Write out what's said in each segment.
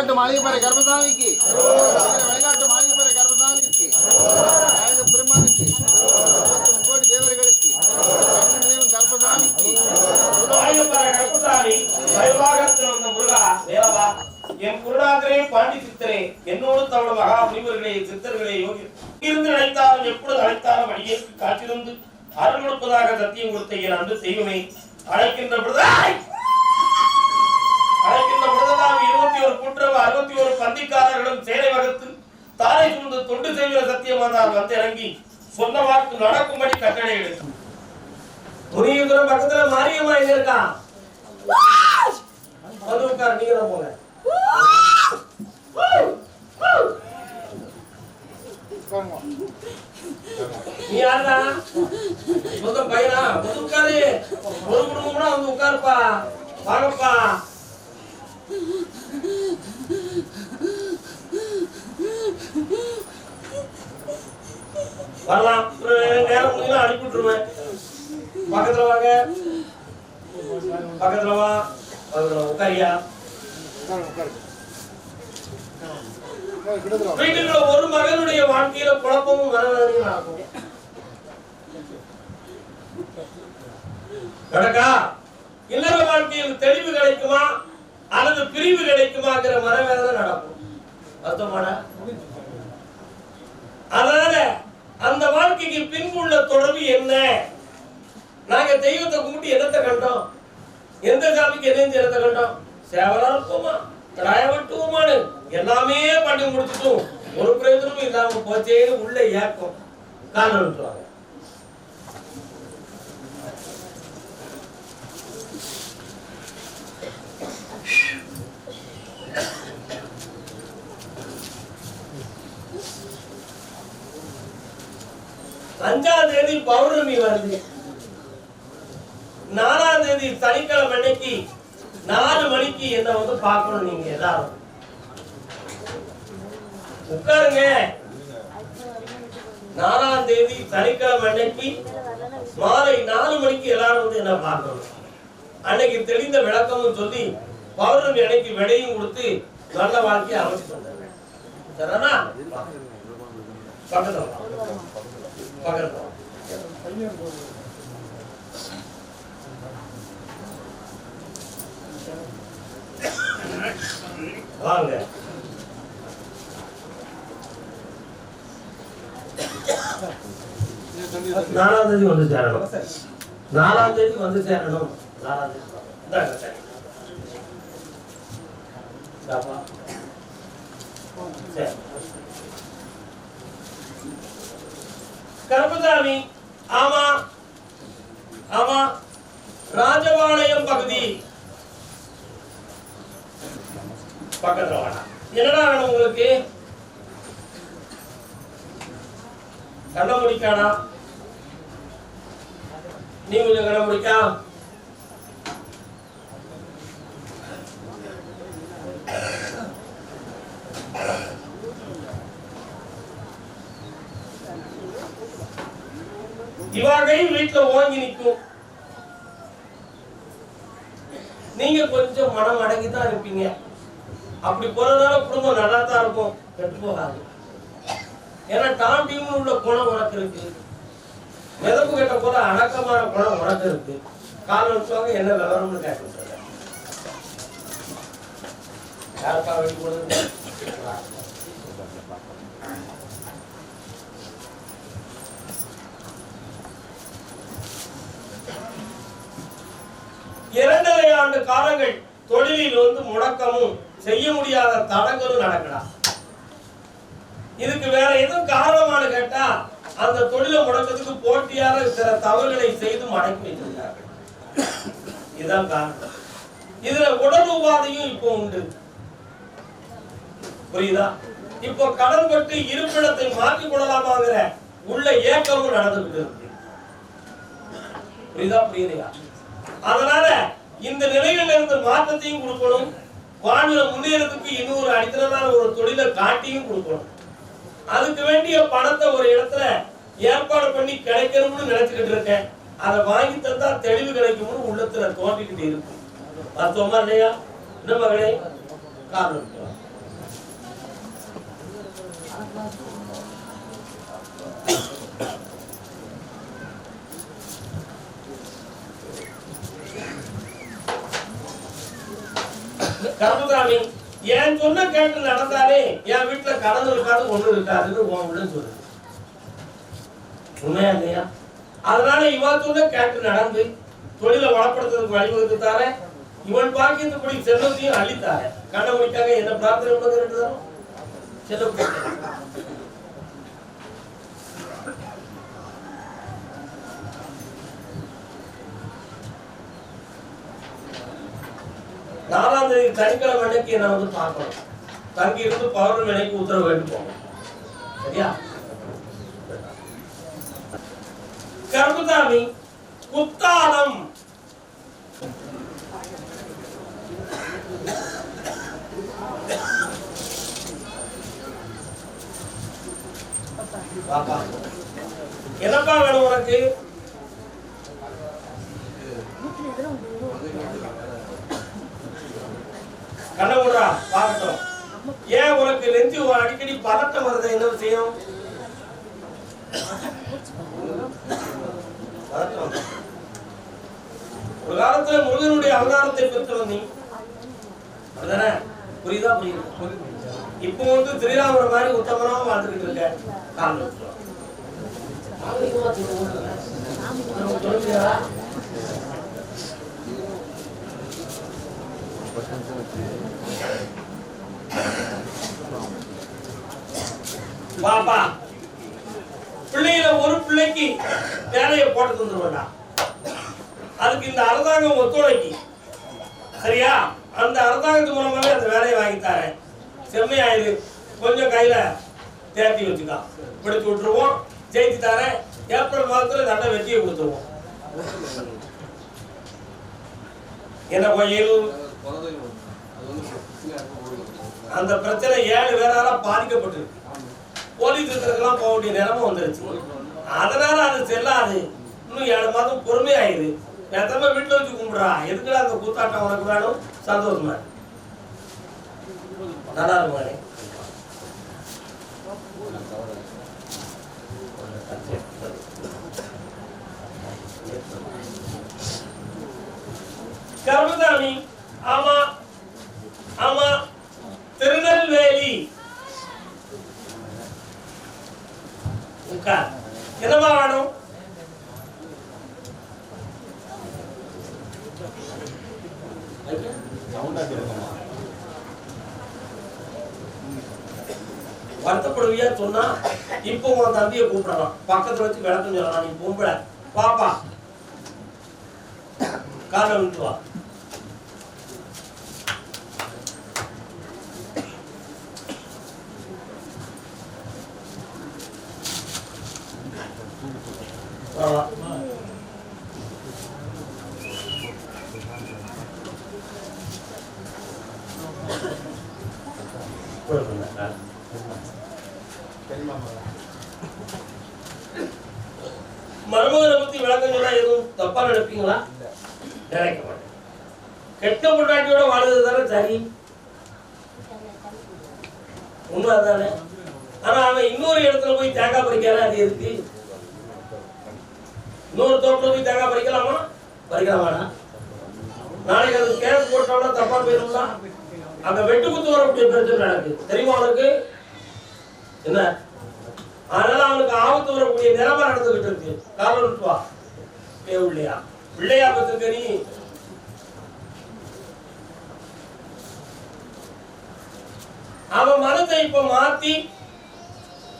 மாளிகைப்பறை கர்மசாமிக்கு வழிகாட்டு மாளிகைப்பறை கர்மசாமிக்கு நாயக பெருமானுக்கு கோடி தேவர்களுக்கு. கண்ணன் கர்மசாமிக்கு வாயுபர கருப்பசாமி வந்த முருகா தேவா என் குருநாதரே பாண்டி சித்தரே என்னோடு தமிழ் மகா முனிவர்களே சித்தர்களே யோகி. இருந்து அழைத்தாலும் எப்பொழுது அழைத்தாலும் அடியேற்கு அருள் கொடுப்பதாக சத்தியம் கொடுத்த என் அன்பு தெய்வமே அழைக்கின்ற ஒரு கூட்டுறவு அறுபத்தி ஒரு பந்திக்காரர்களும் சேலை வகுத்து தாரை சூழ்ந்து தொண்டு செய்கிற சத்தியமானார் வந்து இறங்கி சொன்ன வாக்கு நடக்கும்படி கட்டளை எடுத்து. துணியுதுரம் பக்கத்துல மாரியம்மா எங்க இருக்கான் வந்து உட்கார் நீங்க தான் போங்க. நீ யாருடா? சொந்த பையனா? வந்து உட்காரு. ஒரு குடும்பம்னா வந்து உட்காருப்பா. வாங்கப்பா. வரலாம். நேரம் அனுப்பி விட்டுருவேன். பக்கத்துல வாங்க. பக்கத்துல வா. பக்கத்துல உட்காரியா? ஒரு மகனுடைய வாழ்க்கையில குழப்பமும் வரவேறையும் ஆகும் நடக்கா இல்லற வாழ்க்கையில் தெளிவு கிடைக்குமா அல்லது பிரிவு கிடைக்குமாங்கிற மனவேதனை நடக்கும். அர்த்தமான அதான் என்ன நாங்க தெய்வத்தை கும்பிட்டு என்னத்தை கண்டோம்? எந்த சாமிக்கு என்ன என்னத்தை கண்டோம்? சேவலா இருப்போமா கடாய வெட்டுவோமானு எல்லாமே பண்ணி முடிச்சுட்டும். ஒரு பிரயோஜனமும் இல்லாம போச்சேன்னு உள்ள ஏக்கம். காரணம் விட்டுருவாங்க அஞ்சாம் தேதி பௌர்ணமி வருது. நாலாம் தேதி சனிக்கிழமை அன்னைக்கு நாலு மணிக்கு என்ன வந்து பார்க்கணும் நீங்க எல்லாரும். உட்காருங்க. நாலாம் தேதி சனிக்கிழமை அன்னைக்கு மாலை நாலு மணிக்கு எல்லாரும் வந்து என்ன பார்க்கணும். அன்னைக்கு தெளிந்த விளக்கமும் சொல்லி பௌர்ணமி அன்னைக்கு விடையும் கொடுத்து நல்ல வாழ்க்கையை அமைச்சு தந்தாங்க. சரிதானா பக்கத்தில் பக்கத்தில் வாங்க. நாலாம் தேதி வந்து சேரணும். நாலாம் தேதி வந்து சேரணும். நாலாம் தேதி கருப்பசாமி ஆமா ஆமா ராஜபாளையம் பகுதி. பக்கத்துல என்னடா வேணும் உங்களுக்கு? கண்ண முடிக்கானா நீ கொஞ்சம் கண்ண முடிக்கா. இவாகையும் வீட்டுல ஓங்கி நிற்கும் நீங்க கொஞ்சம் மனம் அடங்கி தான் இருப்பீங்க. அப்படி போறதுனால குடும்பம் நல்லா தான் இருக்கும். கெட்டு போகாது. ஏன்னா டாம் டீம்னு உள்ள குணம் உனக்கு இருக்கு. மிதப்பு கெட்ட போல அடக்கமான குணம் உனக்கு இருக்கு. காலம் வச்சுவாங்க என்ன விவரம்னு கேட்க யாருக்கா வெடி போடுறது இரண்டரை ஆண்டு காலங்கள் தொழிலில் வந்து முடக்கமும் செய்ய முடியாத தடங்களும் நடக்கலாம் இதுக்கு வேற எதுவும் காரணமானு கேட்டா அந்த தொழிலை முடக்கத்துக்கு போட்டியாக சில தவறுகளை செய்து மடக்கி வைத்திருக்கிறார்கள். இதுதான் காரணம். இதுல உடல் உபாதையும் இப்போ உண்டு. புரியுதா? இப்போ கடன் பட்டு இருப்பிடத்தை மாற்றிக் கொள்ளலாமாங்கிற உள்ள ஏக்கமும் நடந்துகிட்டு இருக்கு. புரியுதா புரியுதையா? அதனால இந்த நிலையில இருந்து மாற்றத்தையும் கொடுக்கணும். வானிலை முன்னேறதுக்கு இன்னொரு அடித்தளமான ஒரு தொழிலை காட்டியும் கொடுக்கணும். அதுக்கு வேண்டிய பணத்தை ஒரு இடத்துல ஏற்பாடு பண்ணி கிடைக்கணும்னு நினைச்சுக்கிட்டு இருக்கேன். அதை வாங்கி தந்தா தெளிவு கிடைக்கும்னு உள்ளத்துல தோண்டிக்கிட்டு இருக்கு. மருத்துவமா இல்லையா? என்ன மகளே? காரணம் கருப்புசாமி என் சொன்ன கேட்டு நடந்தாலே என் வீட்டுல கடன் இருக்காது ஒண்ணு இருக்காதுன்னு உன் சொல்லு உண்மையா இல்லையா? அதனால இவன் சொன்ன கேட்டு நடந்து தொழிலை வளப்படுத்துறதுக்கு வழிவகுத்து தார இவன் பாக்கியத்துக்குடி செல்வத்தையும் அள்ளித்தாரேன் கண்ண முடிக்காக என்ன பிரார்த்தனை பண்ணுங்க ரெண்டு தரம் சனிக்கிழமை அன்னைக்கு என்ன வந்து பார்க்கணும். தங்கி இருந்து பௌர்ணமி அன்னைக்கு உத்தரவு வேண்டி போகணும் சரியா? கருப்புசாமி குத்தாலம். என்னப்பா வேணும் உனக்கு? கண்ண பார்க்கட்டும். ஏன் உனக்கு நெஞ்சு அடிக்கடி பதட்டம் வருது? என்ன விஷயம்? ஒரு காலத்துல முருகனுடைய அவதாரத்தை பெற்று நீ. அப்படிதானே? புரியுதா? புரியுது. இப்போ வந்து ஸ்ரீராமர் மாதிரி உத்தமனா வாழ்ந்துட்டு இருக்க காரணம் வச்சுக்கோ. நாகரிகமா சொல்ல முடியல. உனக்கு சொல்லுறியா? பாப்பா பிள்ளையில ஒரு பிள்ளைக்கு வேலையை போட்டு தந்துருவேண்டா. அதுக்கு இந்த அரசாங்கம் ஒத்துழைக்கு. சரியா? அந்த அரசாங்கத்து மூலமாவே அந்த வேலையை வாங்கி தரேன். செம்மையாயிரு கொஞ்சம் கையில தேர்த்தி வச்சுக்கா. பிடிச்சு விட்டுருவோம். ஜெயிச்சு தரேன். ஏப்ரல் மாதத்துல நல்ல வெற்றியை கொடுத்துருவோம். என்ன கோயில்? அந்த பிரச்சனை ஏழு பேரால பாதிக்கப்பட்டிருக்கு. போலீஸ் இருக்கிறதுக்கெல்லாம் போக வேண்டிய நிலைமை வந்துருச்சு. அதனால அது செல்லாது. இன்னும் ஏழு மாதம் பொறுமையாயிரு. எத்தனை வீட்டில் வச்சு கும்பிடுறா. எதுக்குடா அந்த கூத்தாட்டம் உனக்கு வேணும்? சந்தோஷமா நல்லா இருக்குமானே கருமசாமி ஆமா ஆமா திருநெல்வேலி. உட்கார். என்னமா வேணும்? வருத்தப்படுவியா சொன்னா இப்போ உன் தம்பியை கூப்பிடலாம். பக்கத்துல வச்சு விளக்கம் சொல்லலாம். நீ கும்பிட பாப்பா. காலை விட்டுவா வா, வா. கொடுங்க. மருமகனை பத்தி விளக்கம் சொன்னா எதுவும் தப்பா நினைப்பீங்களா? நினைக்க மாட்டேன் கெட்ட பொண்டாட்டியோட வாழ்றது தானே சரி? உண்மை அதானே ஆனா அவன் இன்னொரு இடத்துல போய் தேங்காய் பறிக்கலாம் அது இருக்கு இன்னொரு தோட்டத்தில் போய் தேங்காய் பறிக்கலாமா? பறிக்கலாமாடா. நாளைக்கு அது கேஸ் போட்டோம்னா தப்பா போயிருந்தா அந்த வெட்டு குத்து வரக்கூடிய பிரச்சனை நடக்கு தெரியுமா உனக்கு? என்ன? அதனால அவனுக்கு ஆபத்து வரக்கூடிய நிலைமை நடந்துகிட்டு இருக்கு. காரணம் விட்டு வா. இல்லையா பிள்ளையா பத்திருக்க நீ. அவன் மனத்தை இப்ப மாத்தி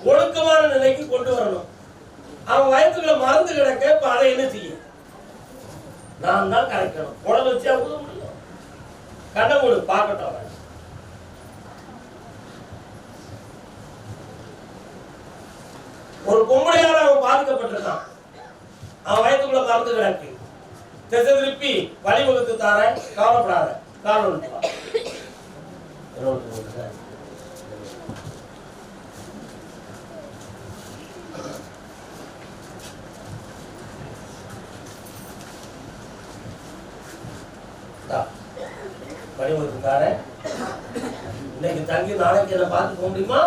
ஒழுக்கமான நிலைக்கு கொண்டு வரணும். அவன் வயசுக்குள்ள மறந்து கிடக்க இப்ப அதை என்ன செய்ய நான் தான் கரைக்கணும். உடம்பு வச்சு அவங்க முடியும். கண்ணை கொடு பார்க்கட்டும் அவன் ஒரு பொம்பளையால அவன் பாதிக்கப்பட்டிருக்கான் அவன் வயத்துக்குள்ள மறந்து கிடக்கு. திசை திருப்பி வழிவகுத்து தார கவலைப்படாத. காரணம் வழிவகுத்து தார இன்னைக்கு தங்கி நாளைக்கு என்ன பார்த்து போக முடியுமா?